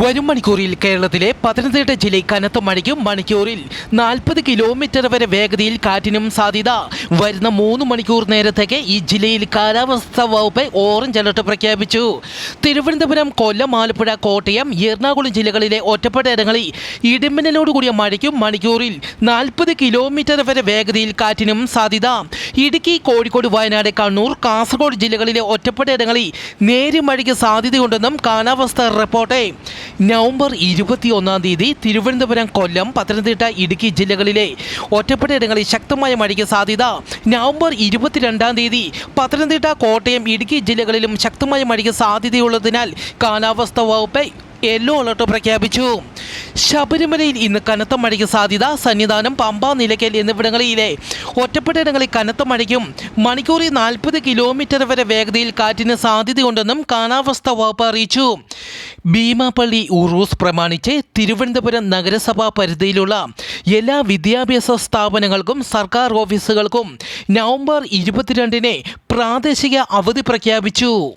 വരും മണിക്കൂറിൽ കേരളത്തിലെ പത്തനംതിട്ട ജില്ലയിൽ കനത്ത മഴയ്ക്കും മണിക്കൂറിൽ നാൽപ്പത് കിലോമീറ്റർ വരെ വേഗതയിൽ കാറ്റിനും സാധ്യത. വരുന്ന മൂന്ന് മണിക്കൂർ നേരത്തേക്ക് ഈ ജില്ലയിൽ കാലാവസ്ഥാ വകുപ്പ് ഓറഞ്ച് അലർട്ട് പ്രഖ്യാപിച്ചു. തിരുവനന്തപുരം കൊല്ലം ആലപ്പുഴ കോട്ടയം എറണാകുളം ജില്ലകളിലെ ഒറ്റപ്പെട്ട ഇടങ്ങളിൽ ഇടിമിന്നലോടുകൂടിയ മഴയ്ക്കും മണിക്കൂറിൽ നാൽപ്പത് കിലോമീറ്റർ വരെ വേഗതയിൽ കാറ്റിനും സാധ്യത. ഇടുക്കി കോഴിക്കോട് വയനാട് കണ്ണൂർ കാസർഗോഡ് ജില്ലകളിലെ ഒറ്റപ്പെട്ട ഇടങ്ങളിൽ നേരിയ മഴയ്ക്ക് സാധ്യതയുണ്ടെന്നും കാലാവസ്ഥാ റിപ്പോർട്ട്. നവംബർ ഇരുപത്തിയൊന്നാം തീയതി തിരുവനന്തപുരം കൊല്ലം പത്തനംതിട്ട ഇടുക്കി ജില്ലകളിലെ ഒറ്റപ്പെട്ട ഇടങ്ങളിൽ ശക്തമായ മഴയ്ക്ക് സാധ്യത. നവംബർ ഇരുപത്തിരണ്ടാം തീയതി പത്തനംതിട്ട കോട്ടയം ഇടുക്കി ജില്ലകളിലും ശക്തമായ മഴയ്ക്ക് സാധ്യതയുള്ളതിനാൽ കാലാവസ്ഥാ വകുപ്പ് യെല്ലോ അലർട്ട് പ്രഖ്യാപിച്ചു. ശബരിമലയിൽ ഇന്ന് കനത്ത മഴയ്ക്ക് സാധ്യത സന്നിധാനം പമ്പ നിലയ്ക്കൽ എന്നിവിടങ്ങളിലെ ഒറ്റപ്പെട്ടയിടങ്ങളിൽ കനത്ത മഴയ്ക്കും മണിക്കൂറിൽ നാൽപ്പത് കിലോമീറ്റർ വരെ വേഗതയിൽ കാറ്റിന് സാധ്യതയുണ്ടെന്നും കാലാവസ്ഥാ വകുപ്പ് അറിയിച്ചു. ഭീമാപ്പള്ളി ഉറൂസ് പ്രമാണിച്ച് തിരുവനന്തപുരം നഗരസഭാ പരിധിയിലുള്ള എല്ലാ വിദ്യാഭ്യാസ സ്ഥാപനങ്ങൾക്കും സർക്കാർ ഓഫീസുകൾക്കും നവംബർ ഇരുപത്തിരണ്ടിന് പ്രാദേശിക അവധി പ്രഖ്യാപിച്ചു.